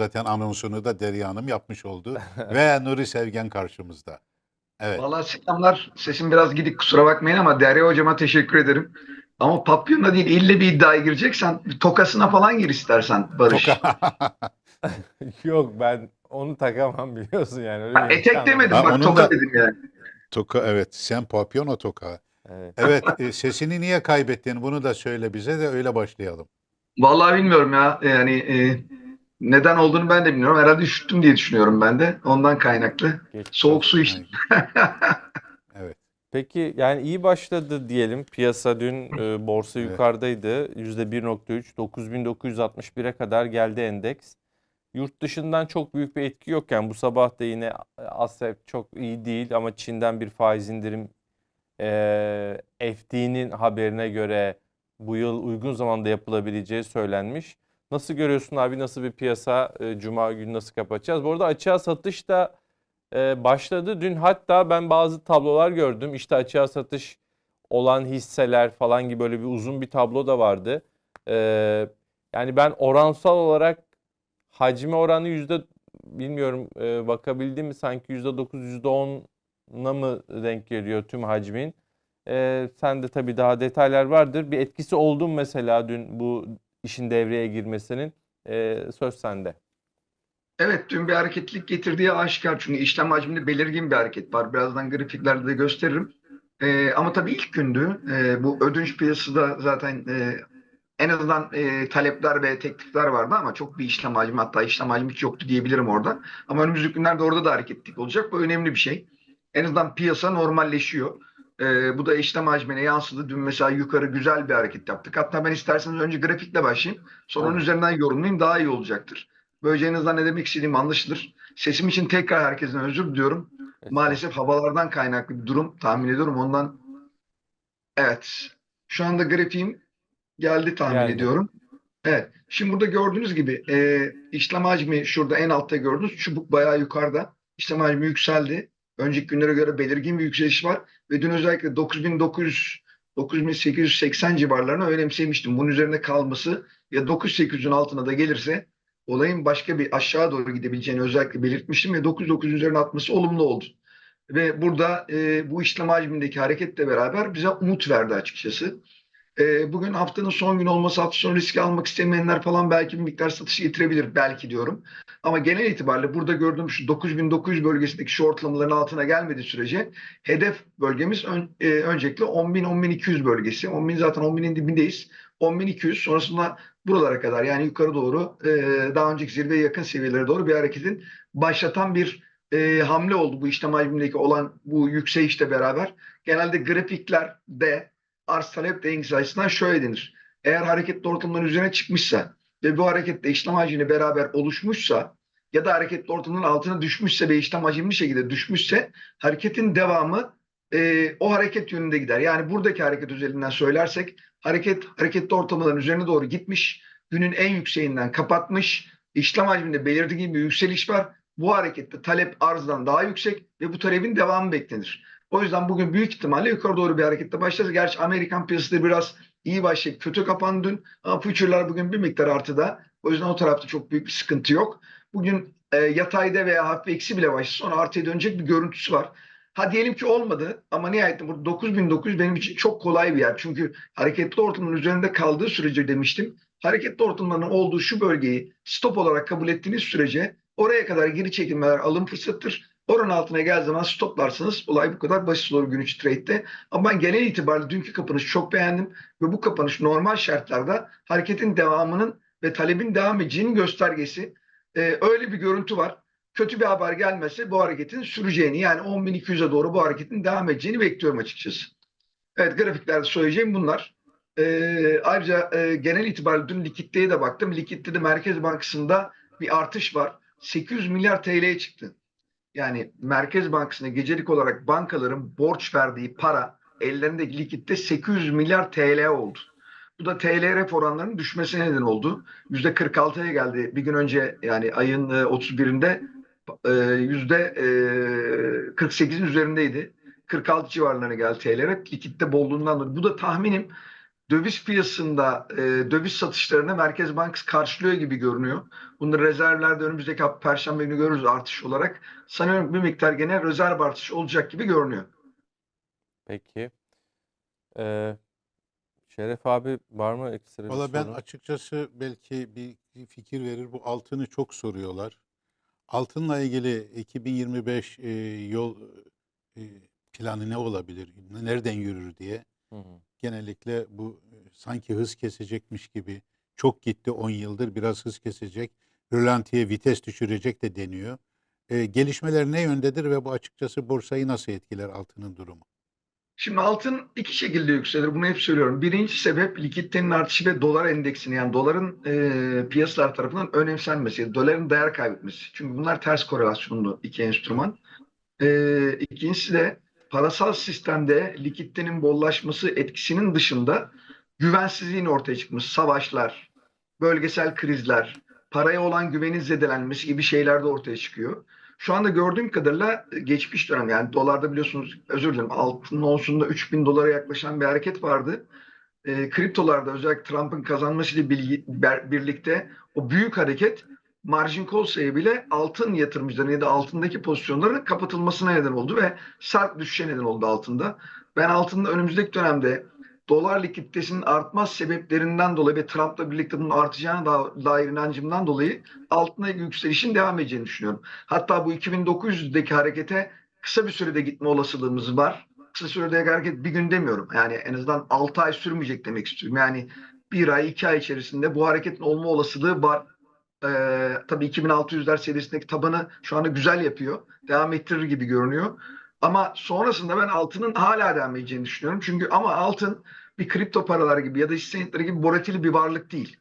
Zaten anonsunu da Derya Hanım yapmış oldu. Ve Nuri Sevgen karşımızda. Evet. Vallahi selamlar. Sesim biraz gidik kusura bakmayın ama Derya hocama teşekkür ederim. Ama papyonla değil ille bir iddiaya gireceksen tokasına falan gir istersen Barış. Toka. Yok ben onu takamam biliyorsun yani. Öyle Ha, bir etek imkan demedim Ha, bak onun toka da- dedim yani. toka evet. Sen papyon o toka. Evet. Evet. e, sesini niye kaybettin? Bunu da söyle bize de öyle başlayalım. Vallahi bilmiyorum ya. Yani e, neden olduğunu ben de bilmiyorum. Herhalde üşüttüm diye düşünüyorum ben de. Ondan kaynaklı. Geçmiş Soğuk su içtim. Evet. Peki yani iyi başladı diyelim. Piyasa dün e, borsa Evet. yukarıdaydı. %1.3 9961'e kadar geldi endeks. Yurt dışından çok büyük bir etki yokken bu sabah da yine Asya çok iyi değil ama Çin'den bir faiz indirim e, FD'nin haberine göre bu yıl uygun zamanda yapılabileceği söylenmiş. Nasıl görüyorsun abi nasıl bir piyasa e, Cuma günü nasıl kapatacağız? Bu arada açığa satış da e, başladı. Dün hatta ben bazı tablolar gördüm. İşte açığa satış olan hisseler falan gibi böyle bir uzun bir tablo da vardı. E, yani ben oransal olarak hacmi oranı yüzde bilmiyorum e, bakabildim mi sanki yüzde dokuz yüzde on'a mı denk geliyor tüm hacmin? E, sen de tabii daha detaylar vardır. Bir etkisi oldu mu mesela dün bu işin devreye girmesinin? E, söz sende. Evet dün bir hareketlilik getirdiği aşikar. Çünkü işlem hacminde belirgin bir hareket var. Birazdan grafiklerde de gösteririm. Ee, ama tabii ilk gündü. Ee, bu ödünç piyasası da zaten e, en azından e, talepler ve teklifler vardı ama çok bir işlem hacmi hatta işlem hacmi hiç yoktu diyebilirim orada. Ama önümüzdeki günlerde orada da hareketlilik olacak. Bu önemli bir şey. En azından piyasa normalleşiyor. Ee, bu da işlem hacmine yansıdı. Dün mesela yukarı güzel bir hareket yaptık. Hatta ben isterseniz önce grafikle başlayayım. Sonra onun üzerinden yorumlayayım daha iyi olacaktır. Böylece en azından ne demek istediğim anlaşılır. Sesim için tekrar herkesten özür diliyorum. Maalesef havalardan kaynaklı bir durum tahmin ediyorum. Ondan evet. Şu anda grafiğim geldi tahmin Geldi. ediyorum. Evet. Şimdi burada gördüğünüz gibi e, işlem hacmi şurada en altta gördünüz. Çubuk bayağı yukarıda. İşlem hacmi yükseldi. Önceki günlere göre belirgin bir yükseliş var. Ve dün özellikle 9900 9880 civarlarını önemsemiştim. Bunun üzerinde kalması ya 9800'ün altına da gelirse olayın başka bir aşağı doğru gidebileceğini özellikle belirtmiştim ve 9900 üzerine atması olumlu oldu. Ve burada e, bu işlem hacmindeki hareketle beraber bize umut verdi açıkçası. E, bugün haftanın son günü olması hafta sonu riski almak istemeyenler falan belki bir miktar satış getirebilir belki diyorum. Ama genel itibariyle burada gördüğüm şu 9900 bölgesindeki şu ortalamaların altına gelmediği sürece hedef bölgemiz ön, e, öncelikle 10.000-10.200 bölgesi. 10.000 zaten 10.000'in dibindeyiz. 10.200 sonrasında buralara kadar yani yukarı doğru e, daha önceki zirveye yakın seviyelere doğru bir hareketin başlatan bir e, hamle oldu bu işlem hacmindeki olan bu yükselişle beraber. Genelde grafiklerde arz talep dengesi açısından şöyle denir. Eğer hareketli ortamların üzerine çıkmışsa ve bu harekette işlem hacmiyle beraber oluşmuşsa ya da hareketli ortamların altına düşmüşse ve işlem hacimli şekilde düşmüşse hareketin devamı e, o hareket yönünde gider. Yani buradaki hareket üzerinden söylersek hareket hareketli ortamların üzerine doğru gitmiş, günün en yükseğinden kapatmış, işlem hacminde belirdiği bir yükseliş var. Bu harekette talep arzdan daha yüksek ve bu talebin devamı beklenir. O yüzden bugün büyük ihtimalle yukarı doğru bir harekette başlarız. Gerçi Amerikan piyasası biraz iyi başlayıp kötü kapandı dün ama future'lar bugün bir miktar artıda. O yüzden o tarafta çok büyük bir sıkıntı yok. Bugün e, yatayda veya hafif eksi bile başlasa sonra artıya dönecek bir görüntüsü var. Ha diyelim ki olmadı ama nihayetinde burada 9900 benim için çok kolay bir yer. Çünkü hareketli ortamın üzerinde kaldığı sürece demiştim. Hareketli ortamların olduğu şu bölgeyi stop olarak kabul ettiğiniz sürece oraya kadar geri çekilmeler alım fırsatıdır. Oranın altına geldiği zaman stoplarsınız. Olay bu kadar basit olur gün içi trade'de. Ama ben genel itibariyle dünkü kapanışı çok beğendim. Ve bu kapanış normal şartlarda hareketin devamının ve talebin devam edeceğinin göstergesi. Ee, öyle bir görüntü var. Kötü bir haber gelmezse bu hareketin süreceğini yani 10.200'e doğru bu hareketin devam edeceğini bekliyorum açıkçası. Evet grafiklerde söyleyeceğim bunlar. Ee, ayrıca e, genel itibariyle dün likiditeye de baktım. Likiditede Merkez Bankası'nda bir artış var. 800 milyar TL'ye çıktı. Yani Merkez Bankası'na gecelik olarak bankaların borç verdiği para ellerindeki likitte 800 milyar TL oldu. Bu da TL rep oranlarının düşmesine neden oldu. %46'ya geldi. Bir gün önce yani ayın e, 31'inde e, yüzde e, 48'in üzerindeydi. 46 civarlarına geldi TL rep. Likitte bolluğundan dolayı. Bu da tahminim döviz piyasasında e, döviz satışlarını Merkez Bankası karşılıyor gibi görünüyor. Bunları rezervlerde önümüzdeki hafta Perşembe günü görürüz artış olarak. Sanıyorum bir miktar gene rezerv artışı olacak gibi görünüyor. Peki. Ee, Şeref abi var mı ekstra bir Valla ben açıkçası belki bir fikir verir. Bu altını çok soruyorlar. Altınla ilgili 2025 e, yol e, planı ne olabilir? Nereden yürür diye. Hı hı. Genellikle bu e, sanki hız kesecekmiş gibi. Çok gitti 10 yıldır biraz hız kesecek. Rölantiye vites düşürecek de deniyor. E, gelişmeler ne yöndedir ve bu açıkçası borsayı nasıl etkiler altının durumu? Şimdi altın iki şekilde yükselir. Bunu hep söylüyorum. Birinci sebep likiditenin artışı ve dolar endeksini yani doların e, piyasalar tarafından önemsenmesi, doların değer kaybetmesi. Çünkü bunlar ters korelasyonlu iki enstrüman. E, ikincisi de parasal sistemde likiditenin bollaşması etkisinin dışında güvensizliğin ortaya çıkması, savaşlar, bölgesel krizler, paraya olan güvenin zedelenmesi gibi şeyler de ortaya çıkıyor. Şu anda gördüğüm kadarıyla geçmiş dönem yani dolarda biliyorsunuz özür dilerim altın onsunda 3000 dolara yaklaşan bir hareket vardı. E, kriptolarda özellikle Trump'ın kazanmasıyla birlikte o büyük hareket margin call sebebiyle altın yatırımcıların ya da altındaki pozisyonların kapatılmasına neden oldu ve sert düşüşe neden oldu altında. Ben altında önümüzdeki dönemde dolar likiditesinin artmaz sebeplerinden dolayı ve Trump'la birlikte bunun artacağına da- dair inancımdan dolayı altına yükselişin devam edeceğini düşünüyorum. Hatta bu 2900'deki harekete kısa bir sürede gitme olasılığımız var. Kısa sürede hareket bir gün demiyorum. Yani en azından 6 ay sürmeyecek demek istiyorum. Yani bir ay, iki ay içerisinde bu hareketin olma olasılığı var. Ee, tabii 2600'ler seviyesindeki tabanı şu anda güzel yapıyor. Devam ettirir gibi görünüyor. Ama sonrasında ben altının hala devam edeceğini düşünüyorum. Çünkü ama altın bir kripto paralar gibi ya da hisse senetleri gibi volatil bir varlık değil.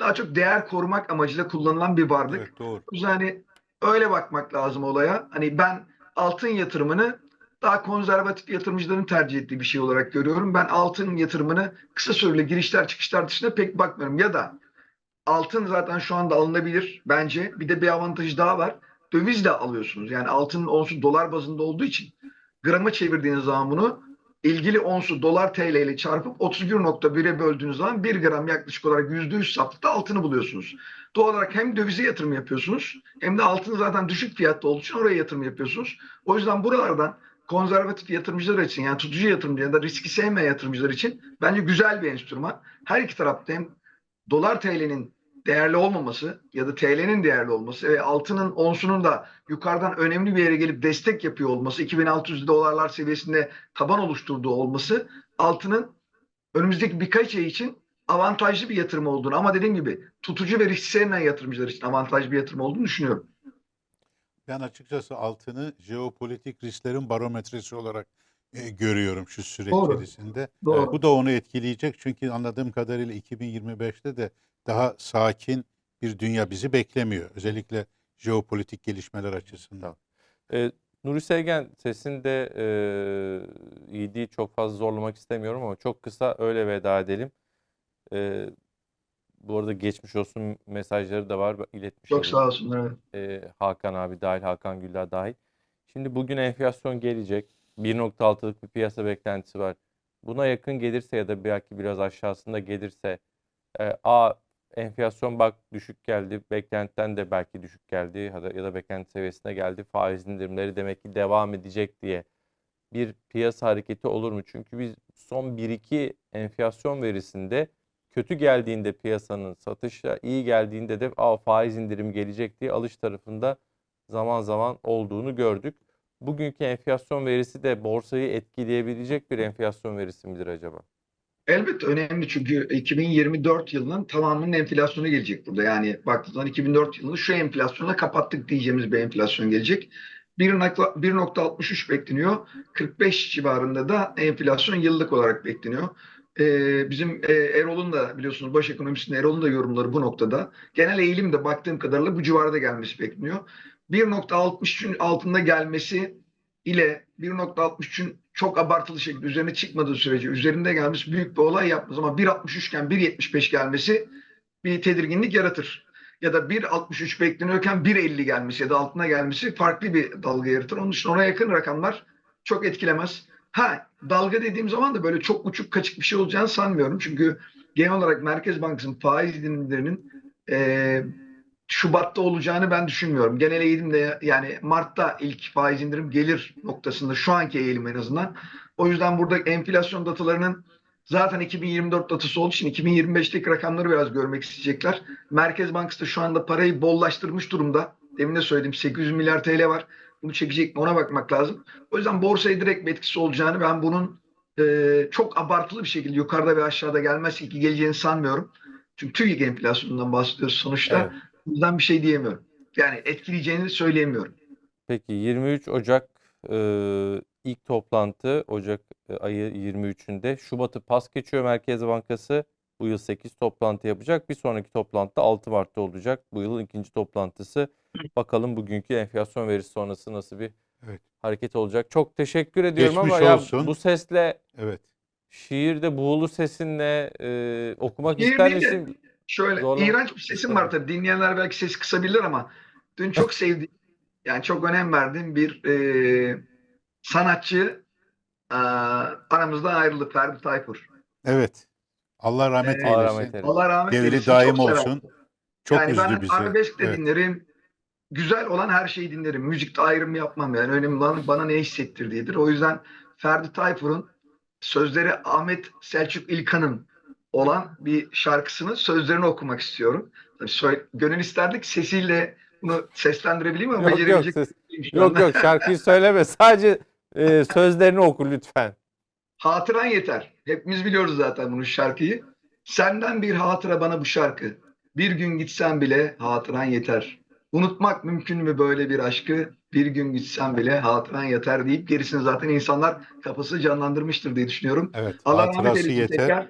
Daha çok değer korumak amacıyla kullanılan bir varlık. Evet doğru. O yüzden hani öyle bakmak lazım olaya. Hani ben altın yatırımını daha konservatif yatırımcıların tercih ettiği bir şey olarak görüyorum. Ben altın yatırımını kısa süreli girişler çıkışlar dışında pek bakmıyorum. Ya da altın zaten şu anda alınabilir bence. Bir de bir avantajı daha var. Dövizle alıyorsunuz. Yani altının onsu dolar bazında olduğu için grama çevirdiğiniz zaman bunu ilgili onsu dolar TL ile çarpıp 31.1'e böldüğünüz zaman 1 gram yaklaşık olarak %100 saflıkta altını buluyorsunuz. Doğal olarak hem dövize yatırım yapıyorsunuz hem de altın zaten düşük fiyatta olduğu için oraya yatırım yapıyorsunuz. O yüzden buralardan konservatif yatırımcılar için yani tutucu yatırımcı ya da riski sevmeyen yatırımcılar için bence güzel bir enstrüman. Her iki tarafta hem dolar TL'nin değerli olmaması ya da TL'nin değerli olması ve altının onsunun da yukarıdan önemli bir yere gelip destek yapıyor olması 2600 dolarlar seviyesinde taban oluşturduğu olması altının önümüzdeki birkaç ay için avantajlı bir yatırım olduğunu ama dediğim gibi tutucu ve risk sevmeyen yatırımcılar için avantajlı bir yatırım olduğunu düşünüyorum. Ben açıkçası altını jeopolitik risklerin barometresi olarak e, görüyorum şu süreç Doğru. içerisinde. Doğru. Bu da onu etkileyecek çünkü anladığım kadarıyla 2025'te de daha sakin bir dünya bizi beklemiyor. Özellikle jeopolitik gelişmeler açısından. Ee, Nuri Sevgen sesinde e, iyi değil çok fazla zorlamak istemiyorum ama çok kısa öyle veda edelim. Ee, bu arada geçmiş olsun mesajları da var iletmiş Çok sağ olsunlar. evet. Ee, Hakan abi dahil, Hakan Güller dahil. Şimdi bugün enflasyon gelecek. 1.6'lık bir piyasa beklentisi var. Buna yakın gelirse ya da belki biraz aşağısında gelirse e, A enflasyon bak düşük geldi. Beklentiden de belki düşük geldi ya da, ya da beklenti seviyesine geldi. Faiz indirimleri demek ki devam edecek diye bir piyasa hareketi olur mu? Çünkü biz son 1-2 enflasyon verisinde kötü geldiğinde piyasanın satışa iyi geldiğinde de Aa, faiz indirimi gelecek diye alış tarafında zaman zaman olduğunu gördük. Bugünkü enflasyon verisi de borsayı etkileyebilecek bir enflasyon verisi midir acaba? Elbette önemli çünkü 2024 yılının tamamının enflasyonu gelecek burada. Yani baktığınız zaman 2004 yılını şu enflasyonla kapattık diyeceğimiz bir enflasyon gelecek. 1.- 1.63 bekleniyor. 45 civarında da enflasyon yıllık olarak bekleniyor. Ee, bizim e, Erol'un da biliyorsunuz baş ekonomisinin Erol'un da yorumları bu noktada. Genel eğilim de baktığım kadarıyla bu civarda gelmesi bekleniyor. 1.63'ün altında gelmesi ile 1.63'ün çok abartılı şekilde üzerine çıkmadığı sürece üzerinde gelmesi büyük bir olay yapmaz ama 1.63 iken 1.75 gelmesi bir tedirginlik yaratır. Ya da 1.63 bekleniyorken 1.50 gelmesi ya da altına gelmesi farklı bir dalga yaratır. Onun için ona yakın rakamlar çok etkilemez. Ha dalga dediğim zaman da böyle çok uçuk kaçık bir şey olacağını sanmıyorum. Çünkü genel olarak Merkez Bankası'nın faiz indirimlerinin e, Şubat'ta olacağını ben düşünmüyorum. Genel eğilim de yani Mart'ta ilk faiz indirim gelir noktasında şu anki eğilim en azından. O yüzden burada enflasyon datalarının zaten 2024 datası olduğu için 2025'teki rakamları biraz görmek isteyecekler. Merkez Bankası da şu anda parayı bollaştırmış durumda. Demin de söyledim 800 milyar TL var. Bunu çekecek mi ona bakmak lazım. O yüzden borsaya direkt bir etkisi olacağını ben bunun e, çok abartılı bir şekilde yukarıda ve aşağıda gelmez ki geleceğini sanmıyorum. Çünkü TÜİK enflasyonundan bahsediyoruz sonuçta. Evet. Yüzden bir şey diyemiyorum. Yani etkileyeceğini söyleyemiyorum. Peki 23 Ocak e, ilk toplantı Ocak e, ayı 23'ünde Şubat'ı pas geçiyor Merkez Bankası. Bu yıl 8 toplantı yapacak. Bir sonraki toplantı 6 Mart'ta olacak. Bu yılın ikinci toplantısı. Bakalım bugünkü enflasyon verisi sonrası nasıl bir Evet. hareket olacak. Çok teşekkür ediyorum Geçmiş ama ya olsun. bu sesle Evet. şiirde buğulu sesinle e, okumak Şiir ister misin? Şöyle Zorla- iğrenç bir sesim var tabii. Dinleyenler belki sesi kısabilir ama dün çok sevdiğim yani çok önem verdiğim bir e, sanatçı e, aramızdan ayrıldı Ferdi Tayfur. Evet. Allah rahmet Ee, Allah eylesin. rahmet eylesin. Allah rahmet Devri eylesin. daim Çok olsun. severdim. Çok yani ben üzdü bizi. arabesk de Evet. dinlerim. Güzel olan her şeyi dinlerim. Müzikte ayrım yapmam yani. Önemli olan bana ne hissettirdiğidir. O yüzden Ferdi Tayfur'un sözleri Ahmet Selçuk İlkan'ın olan bir şarkısının sözlerini okumak istiyorum. Tabii gönül isterdik sesiyle bunu seslendirebileyim ama Yok yok, becerebilecek ses- şu yok yok şarkıyı söyleme. Sadece e, sözlerini oku lütfen. Hatıran yeter. Hepimiz biliyoruz zaten bunu şarkıyı. Senden bir hatıra bana bu şarkı. Bir gün gitsen bile hatıran yeter. Unutmak mümkün mü böyle bir aşkı? Bir gün gitsen bile hatıran yeter deyip gerisini zaten insanlar kafası canlandırmıştır diye düşünüyorum. Evet. Allah rahmet eylesin yeter. tekrar.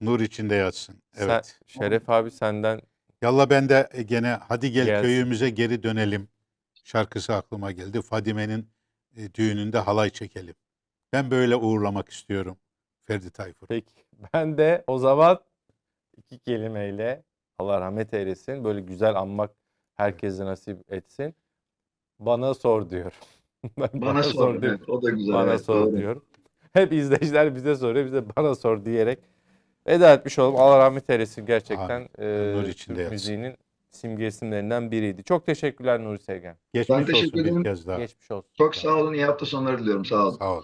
Nur içinde yatsın. Sen- Evet. Şeref abi senden Yalla ben de e, gene hadi gel Gelsin. köyümüze geri dönelim. Şarkısı aklıma geldi. Fadime'nin e, düğününde halay çekelim. Ben böyle uğurlamak istiyorum Ferdi Tayfur. Peki. Ben de o zaman iki kelimeyle Allah rahmet eylesin. Böyle güzel anmak herkese nasip etsin. Bana sor diyor. Ben Bana sor. diyor. Evet, o da güzel. Bana evet, sor doğru. diyor. Hep izleyiciler bize soruyor. Bize bana sor diyerek veda etmiş olalım. Allah rahmet eylesin gerçekten. e, Nur içinde Türk müziğinin simge isimlerinden biriydi. Çok teşekkürler Nuri Sevgen. Geçmiş teşekkür olsun bir ederim. kez daha. Geçmiş olsun. Çok sağ olun. İyi hafta sonları diliyorum. Sağ olun. Sağ ol.